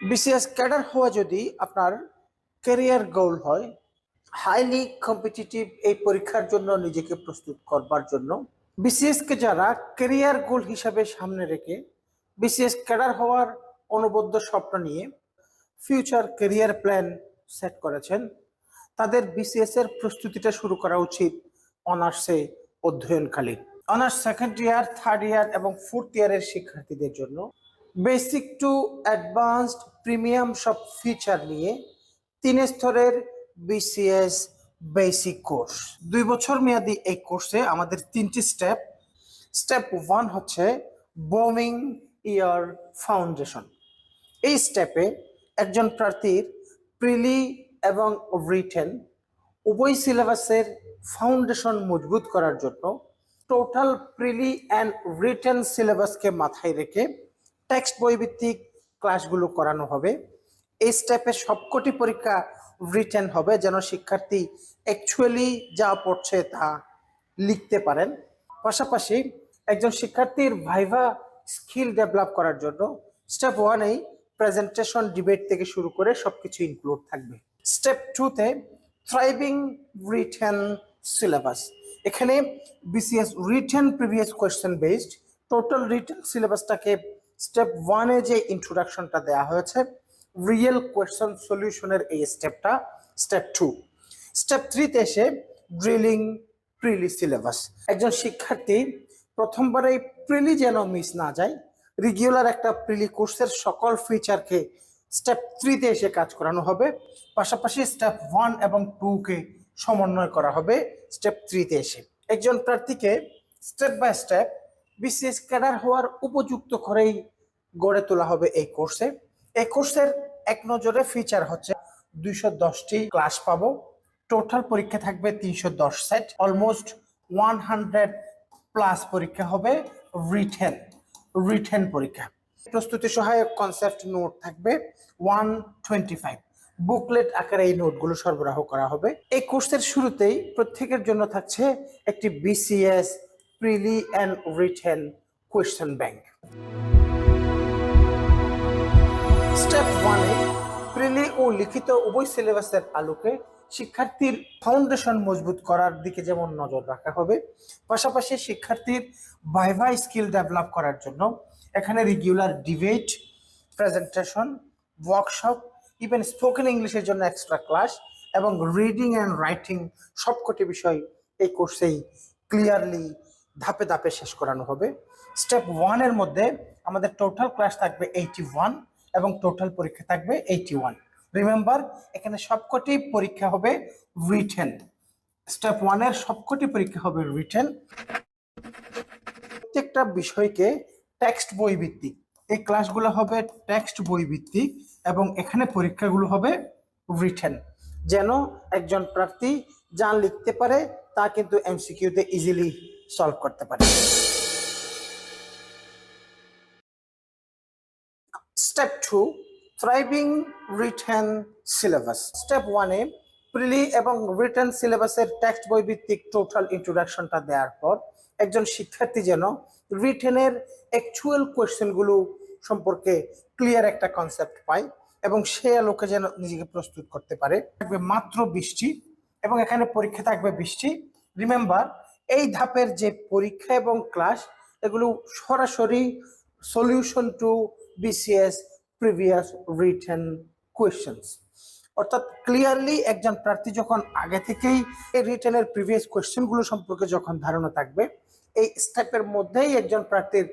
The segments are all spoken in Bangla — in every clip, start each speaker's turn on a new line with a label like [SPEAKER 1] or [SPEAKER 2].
[SPEAKER 1] বিসিএস ক্যাডার হওয়া যদি আপনার ক্যারিয়ার গোল হয় হাইলি কম্পিটিটিভ এই পরীক্ষার জন্য নিজেকে প্রস্তুত করবার জন্য, বিসিএস কে যারা ক্যারিয়ার গোল হিসাবে সামনে রেখে বিসিএস ক্যাডার হওয়ার অনবদ্য স্বপ্ন নিয়ে ফিউচার ক্যারিয়ার প্ল্যান সেট করেছেন, তাদের বিসিএস এর প্রস্তুতিটা শুরু করা উচিত অনার্সে অধ্যয়নকালীন honours second year third year এবং ফোর্থ ইয়ারের শিক্ষার্থীদের জন্য। বেসিক টু অ্যাডভান্সড প্রিমিয়াম সব ফিচার নিয়ে তিন স্তরের বিসিএস বেসিক কোর্স দুই বছর মেয়াদি এই কোর্সে আমাদের তিনটি স্টেপ স্টেপ ওয়ান হচ্ছে বোমিং ইয়ার ফাউন্ডেশন এই স্টেপে একজন প্রার্থীর প্রিলি এবং রিটেন উভয় সিলেবাসের ফাউন্ডেশন মজবুত করার জন্য টোটাল প্রিলি অ্যান্ড রিটেন সিলেবাসকে মাথায় রেখে টেক্সট বই ভিত্তিক ক্লাসগুলো করানো হবে। এই স্টেপে সবকটি পরীক্ষা রিটেন হবে যেন শিক্ষার্থী অ্যাকচুয়ালি যা পড়ছে তা লিখতে পারেন। পাশাপাশি একজন শিক্ষার্থীর ভাইভা স্কিল ডেভেলপ করার জন্য স্টেপ ওয়ানেই প্রেজেন্টেশন ডিবেট থেকে শুরু করে সবকিছু ইনক্লুড থাকবে। স্টেপ টুতে থ্রাইভিং রিটেন সিলেবাস এখানে BCS written previous question based total written সিলেবাসটাকে step ওয়ানে যে ইন্ট্রোডাকশনটা দেওয়া হয়েছে রিয়েল কোয়েশ্চেন সলিউশনের এই স্টেপটা স্টেপ টু স্টেপ থ্রিতে এসে ড্রিলিং প্রিলি সিলেবাস একজন শিক্ষার্থী প্রথমবারে প্রিলি যেন মিস না যায় রেগুলার একটা প্রিলি কোর্সের সকল ফিচারকে স্টেপ থ্রিতে এসে কাজ করানো হবে। পাশাপাশি স্টেপ ওয়ান এবং টুকে সমন্বয় করা হবে স্টেপ থ্রিতে এসে। একজন প্রার্থীকে step by step BCS cadre হওয়ার উপযুক্ত করেই গড়ে তোলা হবে এই কোর্সে। এই কোর্সের এক নজরে ফিচার হচ্ছে দুইশো দশটি ক্লাস পাবো। টোটাল পরীক্ষা থাকবে তিনশো দশ set. Almost one hundred plus পরীক্ষা হবে রিটেন রিটেন পরীক্ষা। প্রস্তুতি সহায়ক কনসেপ্ট নোট থাকবে ওয়ান টোয়েন্টি ফাইভ। বুকলেট আকারে এই নোটগুলো সরবরাহ করা হবে। এই কোর্সের শুরুতেই প্রত্যেকের জন্য থাকছে একটি BCS prelim and written question bank step ওয়ানে প্রিলি ও লিখিত উভয় সিলেবাসের আলোকে শিক্ষার্থীর ফাউন্ডেশন মজবুত করার দিকে যেমন নজর রাখা হবে, পাশাপাশি শিক্ষার্থীর ভাইভাই স্কিল ডেভেলপ করার জন্য এখানে regular debate presentation workshop even spoken ইংলিশের জন্য এক্সট্রা ক্লাস এবং রিডিং অ্যান্ড রাইটিং সবকটি বিষয় এই কোর্সেই ক্লিয়ারলি ধাপে ধাপে শেষ করানো হবে। স্টেপ ওয়ানের মধ্যে আমাদের টোটাল ক্লাস থাকবে এইটি ওয়ান এবং টোটাল পরীক্ষা থাকবে এইটি ওয়ান রিমেম্বার এখানে সবকটি পরীক্ষা হবে রিটেন স্টেপ ওয়ানের সবকটি পরীক্ষা হবে রিটেন প্রত্যেকটা বিষয়কে টেক্সট বই ভিত্তিক। এই ক্লাসগুলো হবে টেক্সট বই ভিত্তিক এবং এখানে পরীক্ষাগুলো হবে রিটেন যেন একজন প্রার্থী যা লিখতে পারে তা কিন্তু এমসিকিউতে ইজিলি সলভ করতে পারে। Step two thriving written syllabus step ওয়ানে প্রিলি এবং রিটেন সিলেবাসের টেক্সট বই ভিত্তিক টোটাল ইন্ট্রোডাকশনটা দেওয়ার পর, একজন শিক্ষার্থী যেন রিটেনের অ্যাকচুয়াল কোয়েশ্চেনগুলো সম্পর্কে ক্লিয়ার একটা কনসেপ্ট পায় এবং সে আলোকে যেন নিজেকে প্রস্তুত করতে পারে। থাকবে মাত্র বৃষ্টি এবং এখানে পরীক্ষা থাকবে বৃষ্টি রিমেম্বার এই ধাপের যে পরীক্ষা এবং ক্লাস এগুলো সরাসরি solution to BCS previous written questions অর্থাৎ ক্লিয়ারলি একজন প্রার্থী যখন আগে থেকেই এই রিটেনের প্রিভিয়াস কোয়েশ্চেনগুলো সম্পর্কে যখন ধারণা থাকবে, এই স্টেপের মধ্যেই একজন প্রার্থীর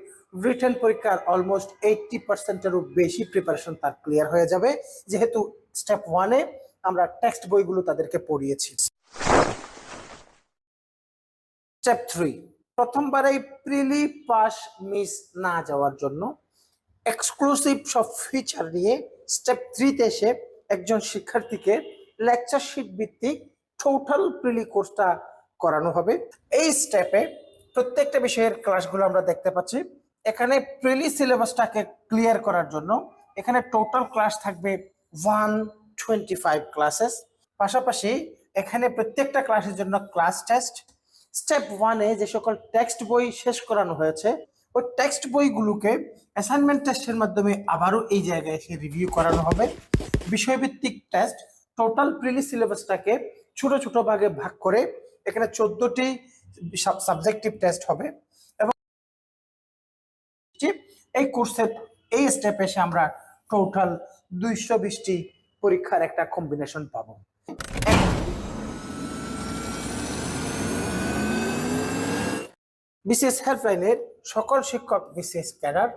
[SPEAKER 1] রিটেন পরীক্ষার অলমোস্ট এইটটি পার্সেন্টেরও বেশি প্রিপারেশন তার ক্লিয়ার হয়ে যাবে। যেহেতু স্টেপ ওয়ানে আমরা টেক্সট বইগুলো তাদেরকে পড়িয়েছি। স্টেপ থ্রি প্রথমবারেই প্রিলি পাস মিস না যাওয়ার জন্য এক্সক্লুসিভ সব ফিচার নিয়ে স্টেপ থ্রিতে এসে একজন শিক্ষার্থীকে লেকচার শিট ভিত্তিক টোটাল প্রিলি কোর্সটা করানো হবে। এই স্টেপে প্রত্যেকটা বিষয়ের ক্লাসগুলো আমরা দেখতে পাচ্ছি। এখানে প্রিলি সিলেবাসটাকে ক্লিয়ার করার জন্য এখানে টোটাল ক্লাস থাকবে ওয়ান টোয়েন্টি ফাইভ ক্লাসেস পাশাপাশি এখানে প্রত্যেকটা ক্লাসের জন্য ক্লাস টেস্ট স্টেপ ওয়ানে যে সকল টেক্সট বই শেষ করানো হয়েছে, ওই টেক্সট বইগুলোকে অ্যাসাইনমেন্ট টেস্টের মাধ্যমে আবারও এই জায়গায় এসে রিভিউ করানো হবে। বিষয়ভিত্তিক টেস্ট টোটাল প্রিলি সিলেবাসটাকে ছোট ছোট ভাগে ভাগ করে এখানে চোদ্দটি সাবজেক্টিভ টেস্ট হবে এবং এই কোর্সের এই স্টেপে এসে আমরা টোটাল দুইশো বিশটি পরীক্ষার একটা কম্বিনেশন পাবো। বিশেষ হেল্পলাইনের সকল শিক্ষক, বিশেষ ক্যাডার,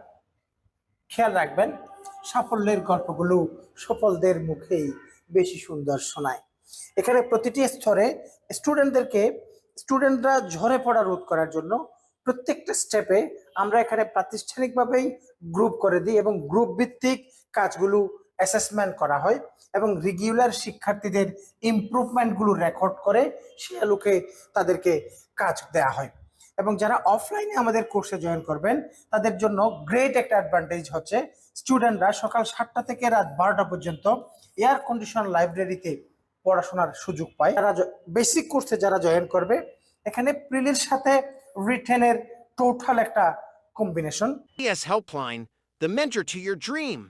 [SPEAKER 1] খেয়াল রাখবেন, সাফল্যের গল্পগুলো সফলদের মুখেই বেশি সুন্দর শোনায়। এখানে প্রতিটি স্তরে স্টুডেন্টদেরকে স্টুডেন্টরা ঝরে পড়া রোধ করার জন্য প্রত্যেকটা স্টেপে আমরা এখানে প্রাতিষ্ঠানিকভাবেই গ্রুপ করে দিই এবং গ্রুপ ভিত্তিক কাজগুলো অ্যাসেসমেন্ট করা হয় এবং রেগুলার শিক্ষার্থীদের ইমপ্রুভমেন্টগুলো রেকর্ড করে সে আলোকে তাদেরকে কাজ দেওয়া হয়। এবং যারা অফলাইনে আমাদের কোর্সে জয়েন করবেন তাদের জন্য গ্রেট একটা অ্যাডভান্টেজ হচ্ছে স্টুডেন্টরা সকাল সাতটা থেকে রাত বারোটা পর্যন্ত এয়ার কন্ডিশন লাইব্রেরিতে পড়াশোনার সুযোগ পায় যারা বেসিক কোর্সে যারা জয়েন করবে এখানে প্রিলির সাথে রিটেনের টোটাল একটা combination
[SPEAKER 2] Helpline, the mentor to your dream.